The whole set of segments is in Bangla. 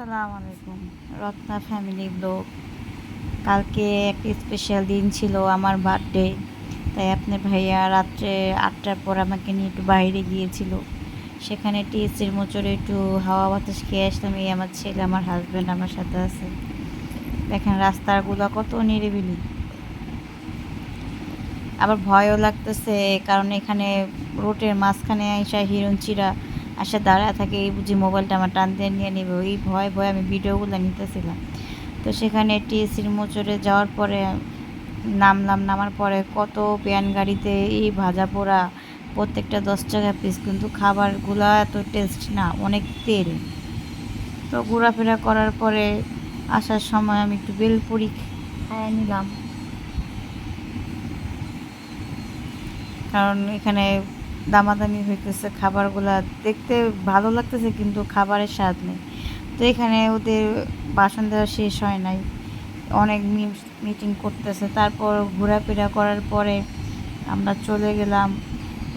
আসসালামু আলাইকুম। রত্না ফ্যামিলি ব্লগ কালকে একটা স্পেশাল দিন ছিল আমার বার্থডে তাই আপনার ভাইয়া রাত্রে আটটার পর আমাকে নিয়ে একটু বাইরে গিয়েছিল। সেখানে টিএসির মোচড়ে একটু হাওয়া বাতাস খেয়ে আসলাম, এই আমার ছেলে, আমার হাজব্যান্ড আমার সাথে আছে। দেখেন রাস্তাগুলো কত নিরিবিলি। আবার ভয়ও লাগতেছে, কারণ এখানে রোডের মাঝখানে আইসা হিরণচিরা আসে দাঁড়ায় থাকে, এই বুঝি মোবাইলটা আমার টান দিয়ে নিয়ে নেবে। ওই ভয় ভয় আমি ভিডিওগুলো নিতেছিলাম। তো সেখানে টিএসির মোচরে যাওয়ার পরে নামলাম, নামার পরে কত প্যান গাড়িতে এই ভাজা পোড়া প্রত্যেকটা দশ টাকা পিস কিন্তু খাবারগুলো এত টেস্ট না, অনেক তেল। তো ঘোরাফেরা করার পরে আসার সময় আমি একটু বেলপুরি খাইয়ে নিলাম। কারণ এখানে দামাদামি হইতেছে, খাবারগুলা দেখতে ভালো লাগতেছে কিন্তু খাবারের স্বাদ নেই। তো এখানে ওদের বাসন দেওয়া শেষ হয় নাই। অনেক মিটিং করতেছে। তারপর ঘোরাফেরা করার পরে আমরা চলে গেলাম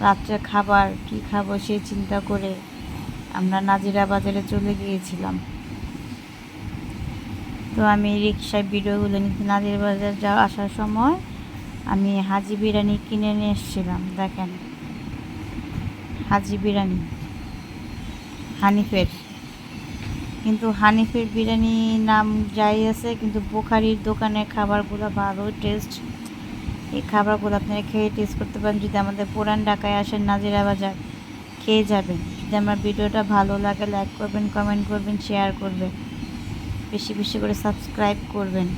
রাত্রে খাবার, কি খাব সেই চিন্তা করে আমরা নাজিরা বাজারে চলে গিয়েছিলাম। তো আমি রিক্সায় ভিডিওগুলো নিতে নাজিরা বাজার যাওয়া আসার সময় আমি হাজি বিরিয়ানি কিনে নিয়ে এসেছিলাম, দেখেন। হাজি বিরিয়ানি। হানিফের। কিন্তু হানিফের বিরিয়ানি নাম যাই আছে, কিন্তু বোখারির দোকানের খাবারগুলো ভালো টেস্ট এই খাবারগুলো আপনারা খেয়ে টেস্ট করতে পারেন। যদি আমাদের পুরান ঢাকায় আসেন নাজিরা বাজার, খেয়ে যাবেন। যদি আমার ভিডিওটা ভালো লাগে লাইক করবেন কমেন্ট করবেন শেয়ার করবেন। বেশি বেশি করে সাবস্ক্রাইব করবেন।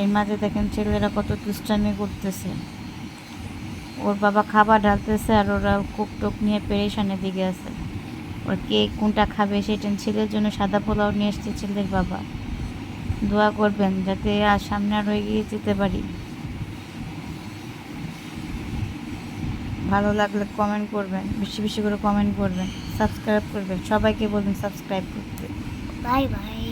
এর মাঝে দেখেন ছেলেরা কত দুষ্টামি করতেছে। ওর বাবা খাবার ঢালতেছে আর ওরা কুক টুক নিয়ে পেরেশানের দিকে আছে। ওর কে কোনটা খাবে সেটা ছেলের জন্য সাদা পোলাও নিয়ে এসছে ছেলের বাবা। দোয়া করবেন যাতে আর সামনে আর হয়ে গিয়ে যেতে পারি। ভালো লাগলে কমেন্ট করবেন, বেশি বেশি করে কমেন্ট করবেন সাবস্ক্রাইব করবেন, সবাইকে বলবেন সাবস্ক্রাইব করতে। Bye bye